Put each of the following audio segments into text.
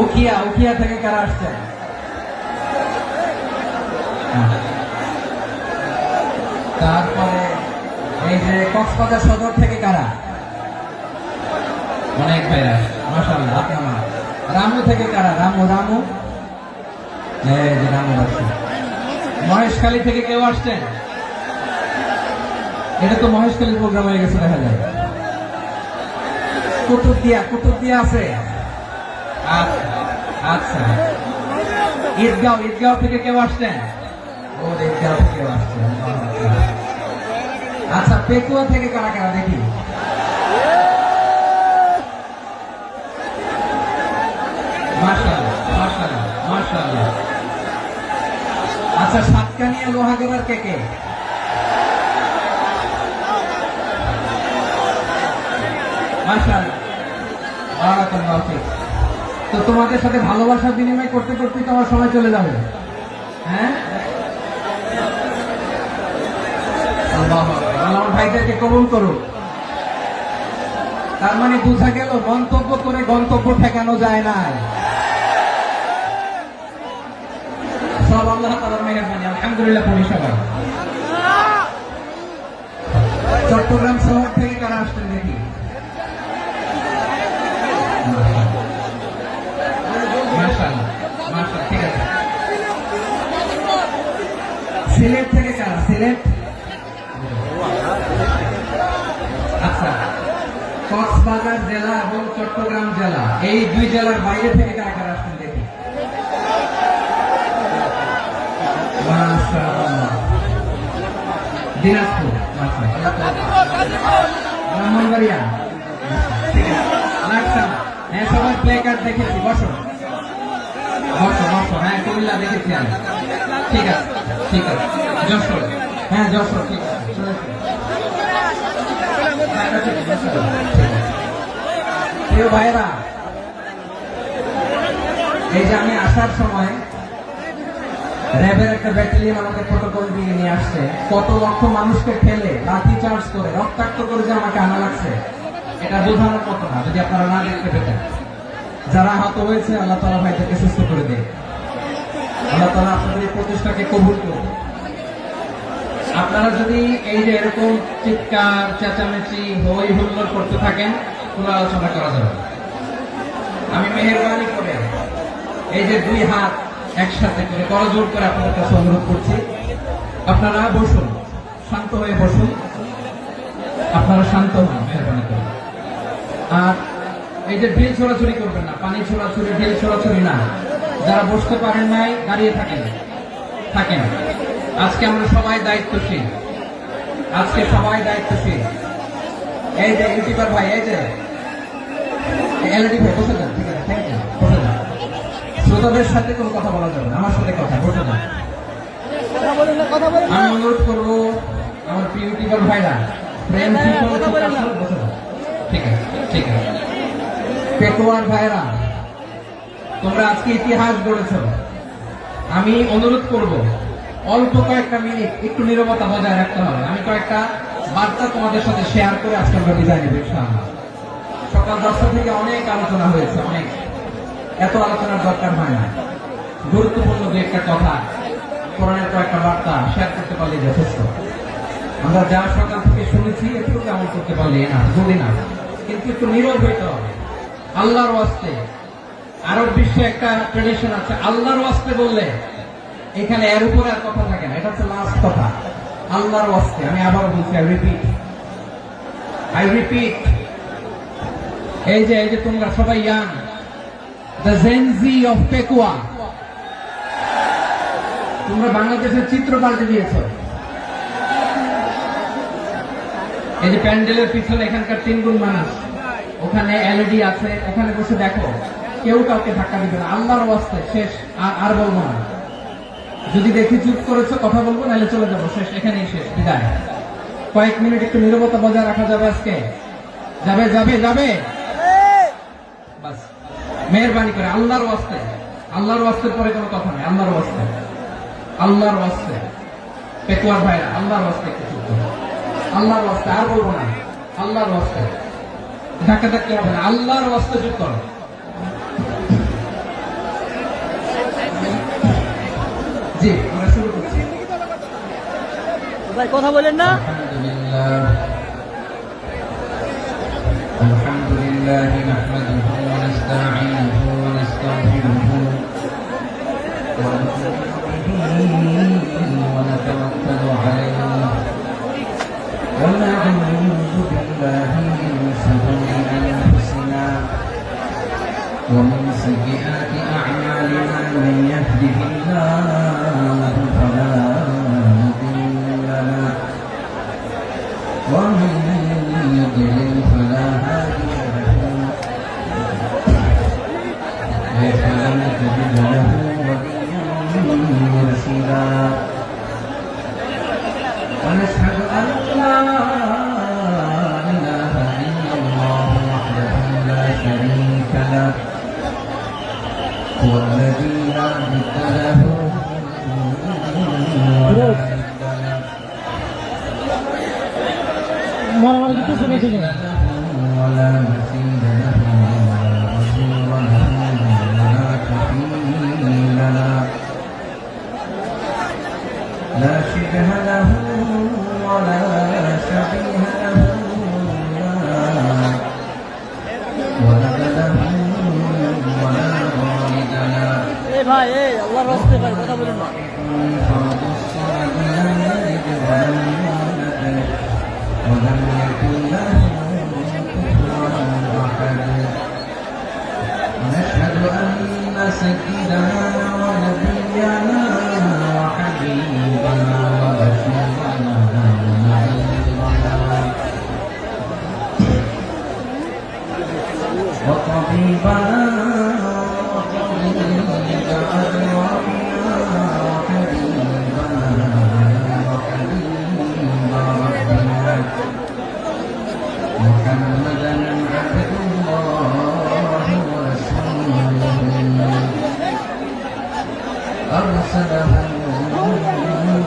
উখিয়া উখিয়া থেকে কারা আসছেন? তারপরে এই যে কক্সবাজার সদর থেকে কারা? অনেক ভাইরা মাসাল্লাহ মা। রামু থেকে কারা? রামু রামু? রামু আসছে। মহেশখালী থেকে কেউ আসছেন? এটা তো মহেশখালীর প্রোগ্রাম হয়ে গেছে, দেখা যায়। কুতুবদিয়া কুতুবদিয়া আছে। আচ্ছা আচ্ছা। ঈদগাঁও ঈদগাঁও থেকে কেউ আসছেন? ও, ঈদগাঁও থেকে আসছেন। আচ্ছা পেকুয়া থেকে কারা কারা, দেখি। আচ্ছা সাতকানিয়া লোহাগড়ার কে কে? মাশাআল্লাহ। বারাকাল্লাহু তো তোমাদের সাথে ভালোবাসার বিনিময় করতে করতে তো আমার সময় চলে যাবে। হ্যাঁ? আমার ভাইদেরকে কবুল করুন তার মানে বোঝা গেল মন্তব্য করে গন্তব্য ঠেকানো যায় না। সব আল্লাহ তালার মেহরবানি। আলহামদুলিল্লাহ সবাই চট্টগ্রাম শহর থেকে কারা আসছেন দেখি? সিলেট থেকে কারা সিলেট আচ্ছা। কক্সবাজার জেলা এবং চট্টগ্রাম জেলা। এই দুই জেলার বাইরে থেকে কারা কারা আসছেন দেখি। লাকসাম হ্যাঁ সবাই প্লে দেখেছি। বসো। বসো বসো। হ্যাঁ কুমিল্লা দেখেছি আমি। ঠিক আছে। ঠিক আছে। যশোর। হ্যাঁ যশোর, ঠিক আছে। ভাইরা এই যে আমি আসার সময় র্যাবের একটা ব্যাটালিয়ন আমাকে প্রোটোকল দিয়ে নিয়ে আসছে। কত লক্ষ মানুষকে ফেলে লাঠি চার্জ করে, রক্তাক্ত করে যে আমাকে আনা লাগছে, এটা বোঝানোর মতো না, যদি আপনারা না দেখতে পেতেন। যারা আহত হয়েছে, আল্লাহ তালা ভাইদেরকে সুস্থ করে দেয় আল্লাহ তালা আপনাদের এই প্রচেষ্টাকে কবুল করুন। আপনারা যদি এই যে এরকম চিৎকার, চেঁচামেচি, হই হুল্লোড় করতে থাকেন, কোনো আলোচনা করা যাবে আমি মেহরবানি করে এই যে দুই হাত একসাথে করে করজোর করে আপনাদের কাছে অনুরোধ করছি। আপনারা বসুন, শান্ত হয়ে বসুন। আপনারা শান্ত হন, মেহরবানি করে আর এই যে ঢিল ছোড়াছুরি করবেন না, পানি ছোড়াছুরি ঢিল ছোড়াছুরি না। যারা বসতে পারেন নাই, দাঁড়িয়ে থাকেন। থাকেন। আজকে আমরা সবাই দায়িত্বশীল। আজকে সবাই দায়িত্বশীল। এই যে ইউটিউবার ভাই, এই যে। এলইডি ভাই, বসে যান, ঠিক আছে থ্যাংক ইউ বসে যান। শ্রোতাদের সাথে কোনো কথা বলা যাবে না, আমার সাথে কথা, বসে যান। আমি অনুরোধ করব, আমার প্রিয় ইউটিউবার ভাইরা, প্রেম ঠিক আছে ঠিক আছে। পেকুয়ার ভাইরা তোমরা আজকে ইতিহাস গড়েছ। আমি অনুরোধ করব, অল্প কয়েকটা মিনিট একটু নীরবতা বজায় রাখতে হবে। আমি কয়েকটা বার্তা তোমাদের সাথে শেয়ার করে আজকে আমরা বিদায় নেব সকাল দশটা থেকে অনেক আলোচনা হয়েছে, অনেক। এত আলোচনার দরকার হয় না। গুরুত্বপূর্ণ দু একটা কথা, কোরআনের কয়েকটা বার্তা শেয়ার করতে পারলে যথেষ্ট। আমরা যা সকাল থেকে শুনেছি একটু কেমন করতে পারলে না যদি না। কিন্তু একটু নীরব হইতে হবে। আল্লাহর ওয়াস্তে আরব বিশ্বে একটা ট্রেডিশন আছে, আল্লাহর ওয়াস্তে বললে। এখানে এর উপরে আর কথা থাকে না, এটা হচ্ছে লাস্ট কথা। আল্লাহর ওয়াস্তে, আমি আবার বলছি আই রিপিট আই রিপিট এই যে এই যে তোমরা সবাই young the Gen Z of Pekua তোমরা বাংলাদেশের চিত্র পাল্টে দিয়েছ। এই যে প্যান্ডেলের পিছনে এখানকার তিন গুণ মানুষ, ওখানে এলইডি আছে, ওখানে বসে দেখো। কেউ কাউকে ধাক্কা দিবে না। আল্লাহর ওয়াস্তে শেষ, আর বলব না। যদি দেখি চুপ করেছ, কথা বলব, নাহলে চলে যাব। শেষ, এখানেই শেষ। বিদায়। কয়েক মিনিট একটু নীরবতা বজায় রাখা যাবে আজকে। যাবে যাবে যাবে। মেহরবানি করে। আল্লাহর ওয়াস্তে। আল্লাহর ওয়াস্তের পরে কোনো কথা নেই। আল্লাহর ওয়াস্তে। আল্লাহর ওয়াস্তে। পেকুয়ার ভাইরা, আল্লাহর ওয়াস্তে একটু চুপ। আল্লাহর ওয়াস্তে, আর বলব না। আল্লাহর ওয়াস্তে। ধাক্কা ধাক্কি হবে না। আল্লাহর ওয়াস্তে চুপ করো। জি আমরা ভাই কথা বলেন না। আলহামদুলিল্লাহ। আলহামদুলিল্লাহ। والذي لا ند له ولا مثيل له ولا رسول له ولا كفيل لنا لا شبه له ولا شبيه له ভাই এই আল্লাহ রাস্তে ভাই কথা বলুন না نشهد أن سيدنا ونبينا وحبيبنا وطبيبنا أرسله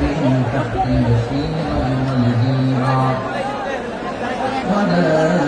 بالحق بشيرا ونذيرا ولا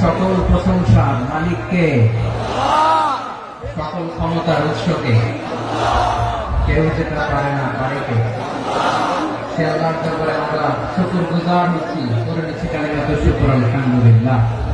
সকল প্রশংসা মালিককে। সকল ক্ষমতার উৎসকে। কেউ যেটা পারে না বাড়িকে সে আল্লাহ করে আমরা শুক্র গুজার হচ্ছি। করে নিচ্ছি কালীগত শুকুর আলহামদুলিল্লাহ।